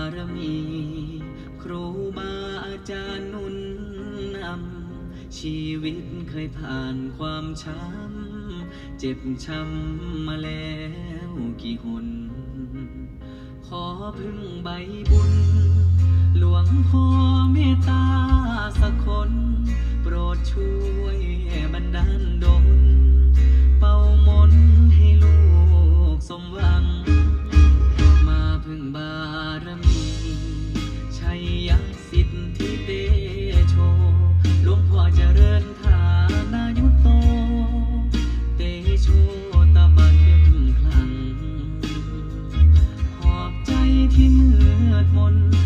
ารมี ครูบาอาจารย์นุนนำชีวิตเคยผ่านความช้ำ เจ็บช้ำมาแล้วกี่หน ขอพึ่งใบบุญ หลวงพ่อเมตตาสักคน โปรดช่วย ดมนต์